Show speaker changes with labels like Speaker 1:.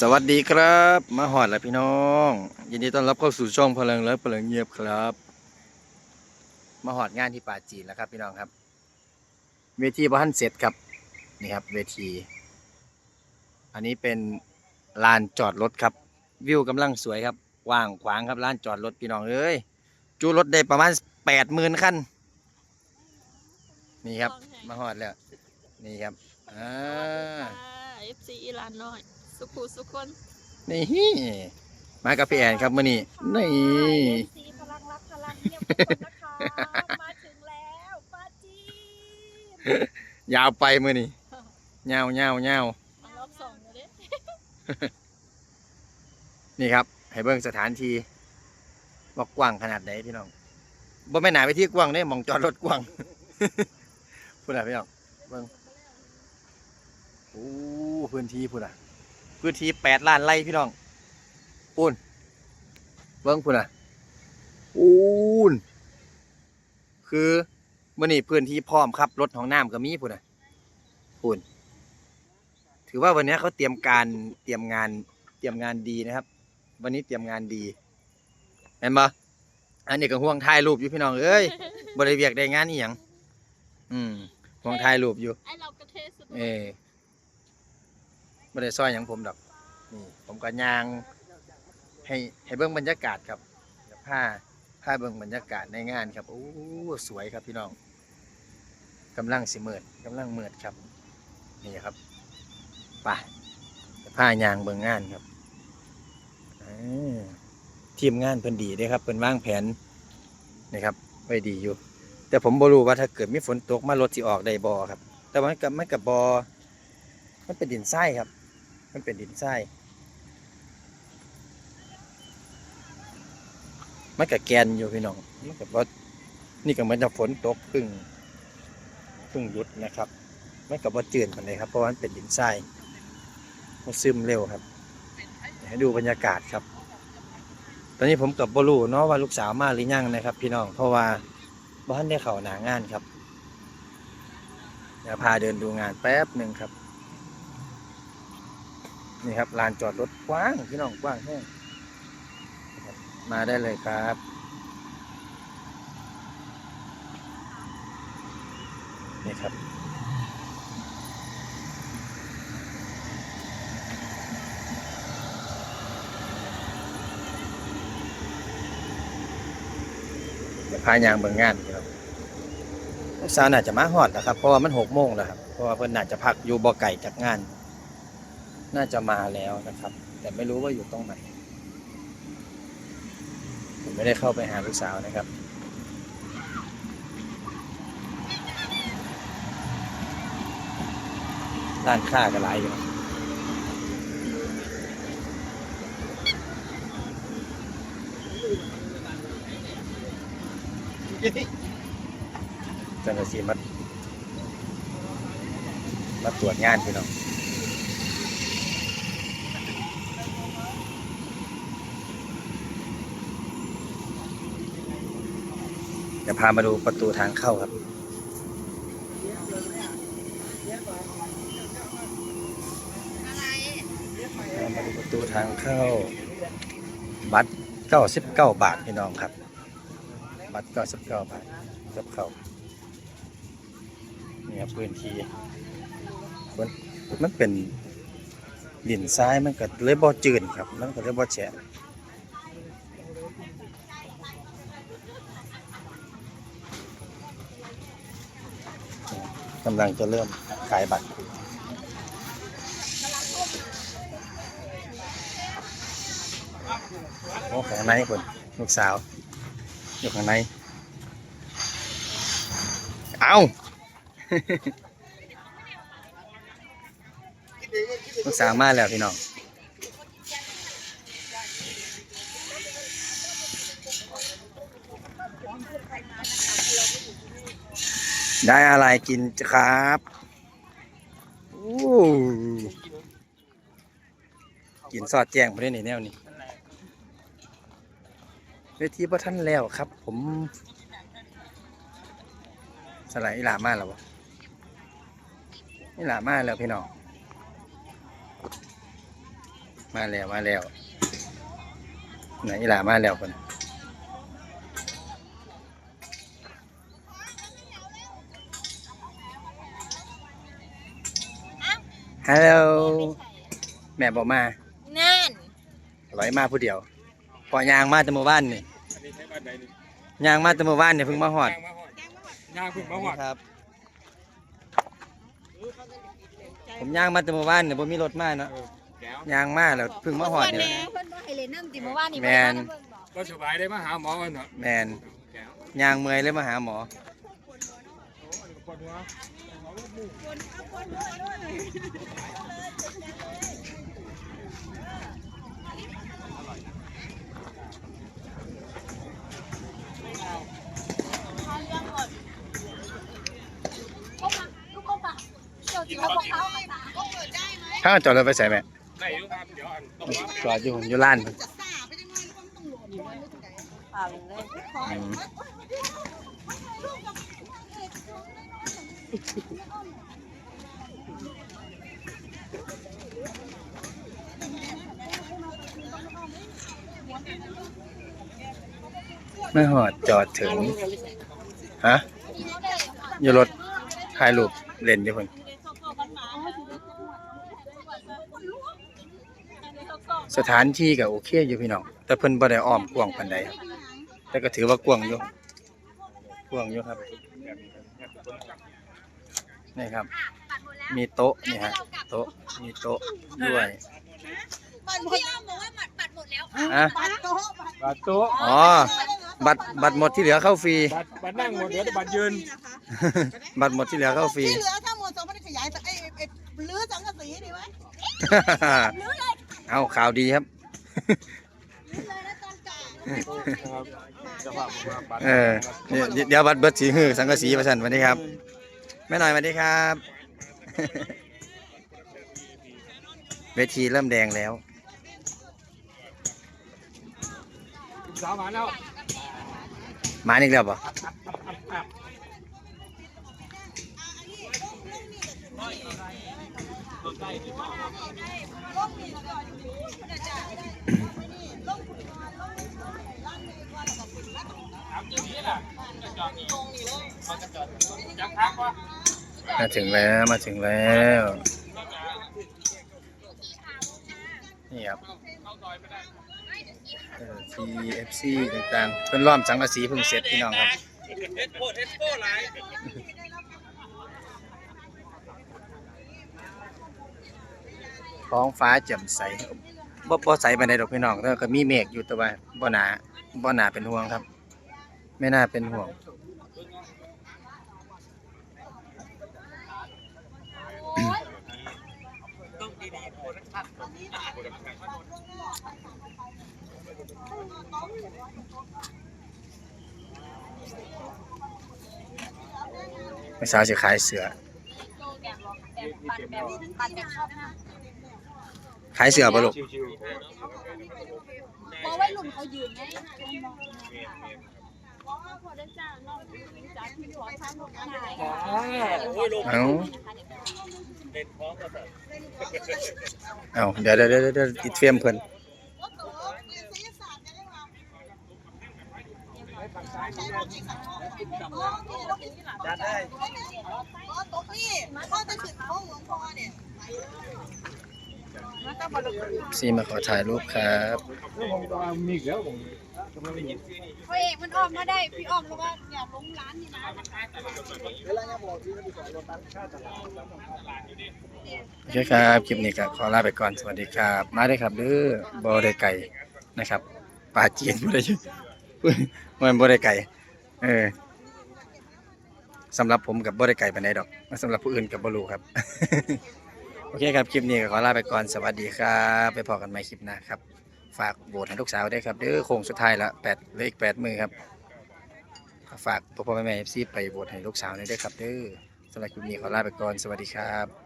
Speaker 1: สวัสดีครับ มาหอดแล้วพี่น้อง ยินดีต้อนรับเข้าสู่ช่องพลังและพลังเงียบครับ มาหอดงานที่ป่าจีนแล้วครับ พี่น้องครับ เวทีบ้านเสร็จครับนี่ครับ เวที อันนี้เป็นลานจอดรถครับ วิวกำลังสวยครับว่างขวางครับลานจอดรถพี่น้องเอ้ยจูรถได้ประมาณแปดหมื่นคันนี่ครับ มาหอดแล้ว นี่ครับอ่า
Speaker 2: เอฟซีอีรานน้อย สุขุสุคน
Speaker 1: นี่มากับพี่แอนครับมื่อนี้นี่
Speaker 3: ซีพลังรักพลังเงียบทุกคนนะคะมาถึงแล้วป้าจีน
Speaker 1: ยาวไปมื่อนี้เงาเงาเงาร
Speaker 2: อบสองเลยเด้
Speaker 1: นี่ครับ ให้เบิ่งสถานที่บอกกว้างขนาดไหนพี่น้องบ่แม่นหนาไปที่กว้างเด้หมองจอดรถกว้าง พูดอะไรพี่น้องเบิ่งโอ้พื้นที่พูดอะ พื้นที่แปดล้านไร่พี่น้องปูนเบิ่งพูดอะปูนคือมื่อนี้พื้นที่พร้อมครับรถของน้ำก็มีพูดอะปูนถือว่าวันนี้เขาเตรียมการเตรียมงานเตรียมงานดีนะครับ วันนี้เตรียมงานดีเห็นปะอันนี้ก็ห่วงถ่ายรูปอยู่พี่น้องเอ้ยบริเวียกได้งานอีหยังอืมห่วงถ่ายรูปอยู่
Speaker 2: ไอเรากระเทสุด
Speaker 1: เออ ไม่ได้ซอยอย่างผมดอกนี่ผมก็ยางให้ให้เบิ่งบรรยากาศครับผ้าผ้าเบิ่งบรรยากาศในงานครับโอ้สวยครับพี่น้องกำลังสิเมิดกำลังเมิดครับ นี่ครับปเดี๋ยวผ้ายางเบิ่งงานครับอทีมงานเพิ่นดีเด้ครับเพิ่นวางแผนนี่ครับไว้ดีอยู่ แต่ผมบ่รู้ว่าถ้าเกิดมีฝนตกมารถสิออกได้บ่ครับ แต่ว่ามันกับมันกับบอมันเป็นดินทรายครับ มันเป็นดินทรายมันกับแกนอยู่พี่น้องมันกับว่านี่ก็เหมือนจะฝนตกพึ่งพึ่งยุดนะครับมันกับว่าเจือกันเลยครับเพราะว่ามันเป็นดินทรายมันซึมเร็วครับ ให้ดูบรรยากาศครับ ตอนนี้ผมกับบรูเนาะว่าลูกสาวมาหรือยังนะครับ พี่น้องเพราะว่าบ้านได้เข่าหนางานครับเดี๋ยวพาเดินดูงานแป๊บหนึ่งครับ นี่ครับลานจอดรถกว้างพี่น้องกว้างแห้งมาได้เลยครับนี่ครับ พายางเบิ่งงานพี่น้องลูกสาวน่าจะมาฮอดแล้วครับ เพราะว่ามันหกโมงแล้วครับ เพราะว่าเพิ่นน่าจะพักอยู่บ่อไก่จากงาน น่าจะมาแล้วนะครับ แต่ไม่รู้ว่าอยู่ตรงไหนผมไม่ได้เข้าไปหาลูกสาวนะครับ ร้านค้าก็หลายอยู่เจ้าหน้าที่มามาตรวจงานพี่น้อง เดี๋ยวพามาดูประตูทางเข้าครับ มาดูประตูทางเข้า บัตรเก้าสิบเก้าบาทพี่น้องครับ บัตรเก้าสิบเก้าบาทกับเข้านี่ครับพื้นที่มันมันเป็นดินทรายมันก็เลยบ่จืดครับ มันก็เลยบ่แฉะำลังจะเริ่มขายบัตรโอ้ข้างในคนลูกสาว อยู่ข้างใน เอาลูกสาวมาแล้วพี่น้อง ได้อะไรกินครับโอ้กินซอดแจ้งพอได้ในแนวนี้เวทีพระท่านแล้วครับ ผมสลายอีหลามาแล้ววะอีหลามาแล้วพี่น้องมาแล้วมาแล้วไหนอีหลามาแล้วคน ฮัลโหลแม่บอกมา
Speaker 2: นั่น
Speaker 1: ร้อยมาผู้เดียวพอยางมาแต่เมื่อวานนี่ยางมาแต่เมื่อวานนี่เพิ่งมาหอด
Speaker 4: ยางพึ่งมาหอด
Speaker 1: ครับ ผมย่างมาแต่เมื่อวานเนี่ยผมมีรถมาเนาะ
Speaker 4: แก้ว
Speaker 1: ย่างมาแล้วเพิ่งมาหอดเนี่ย
Speaker 3: เพิ่นว่าให้เล่นน้ำติเมื่อวานนี่
Speaker 1: แมน
Speaker 4: ก็สบายได้มาหาหมอกันเนาะ
Speaker 1: แมน
Speaker 4: แก้ว
Speaker 1: ย่างเมื่อยเลยมาหาหมอ
Speaker 4: ปวดหัว
Speaker 1: ถ้าจอดรถไปใส่แม่
Speaker 4: ได้อยู่ครับเดี๋ยวอันต้องว่า
Speaker 1: จอดอยู่อยู่ร้าน พุ่นอืมไม่หอดจอดถึง ฮะอยู่รถถ่ายรูปเล่นอยู่พุ่นสถานที่ก็โอเคอยู่พี่น้อง แต่เพิ่นบ่ได้อ้อมกว้างปานใด แต่ก็ถือว่ากว้างอยู่กว้างอยู่ครับนี่ครับ มีโต๊ะนี่ฮะโต๊ะมีโต๊ะด้วย
Speaker 3: พี่อ้อมบอกว่าบัตรบัตรหมดแล้ว
Speaker 1: อะ
Speaker 3: บัตรโต๊ะ
Speaker 4: บาดโต๊ะ
Speaker 1: อ๋อบัตรบัตรหมดที่เหลือเข้าฟรี
Speaker 4: บาดบาดนั่งหมดเหลือแต่บาดยืน
Speaker 1: บัตรหมดที่เหลือเข้าฟรี
Speaker 5: ที่เหลือถ้าหมดสองมันขยายไอ้ไอ้เลือสังกะสีดีไหม
Speaker 1: เอาข่าวดีครับ
Speaker 4: ครับจะพาผมมาบาด
Speaker 1: เออเดี๋ยวเดี๋ยวบัตรเบิดสีหือสังกะสีประชันสวัสดีครับแม่หน่อยสวัสดีครับ เวทีเริ่มแดงแล้ว
Speaker 4: สาวมาแล้ว
Speaker 1: มาอีกแล้วป่ะ
Speaker 4: ยังพักวะ
Speaker 1: มาถึงแล้วมาถึงแล้ว นี่ครับเออ TFC ต่างๆเพิ่นล้อมสังกะสีเพิ่งเสร็จพี่น้องครับ
Speaker 4: เฮ็ดโพดเฮ็ดโป้หลาย
Speaker 1: ท้องฟ้าแจ่มใส บ่บ่ใสปานใดดอกพี่น้องแต่ก็มีเมฆอยู่แต่ว่าบ่หนาบ่หนาเป็นห่วงครับ ไม่น่าเป็นห่วง ไม่สาวสิขายเสือ ขายเสือปะลูก
Speaker 4: ชิว
Speaker 3: เพราะว่าหลุมเขายืนไง
Speaker 4: ๆอ๋อโอ้ยลง
Speaker 1: เอาเอาเดี๋ยวเดี๋ยวเดี๋ยวเดี๋ยวติดเฟรมเพิ่น
Speaker 4: จัดได้
Speaker 1: ซีมาขอถ่ายรูปครับ
Speaker 4: มีอีกแล้วผมกำลังยิน
Speaker 3: พ่อเอกมันออมมาได้ พี่อ้อมแล้วก็อยากลงร้านนี่นะ
Speaker 1: โอเคครับ คลิปนี้ก็ขอลาไปก่อน สวัสดีครับ มาได้ครับเด้อบอได้ไก่นะครับปลาจีนบ่ได้อยู่มันบ่ได้ไก่ เออสำหรับผมกับบ่ได้ไก่ไปานดอกสำหรับผู้อื่นกับบ่รู้ครับ โอเคครับ คลิปนี้ก็ขอลาไปก่อนสวัสดีครับ ไปพอกันใหม่คลิปหน้าครับ ฝากโหวตให้ลูกสาวด้วยครับเด้อโค้งสุดท้ายละแปดเหลืออีกแปดมือครับ ฝากพ่อพ่อแม่แม่เอฟซีไปโหวตให้ลูกสาวด้วยเด้ครับเด้อสำหรับคลิปนี้ขอลาไปก่อนสวัสดีครับ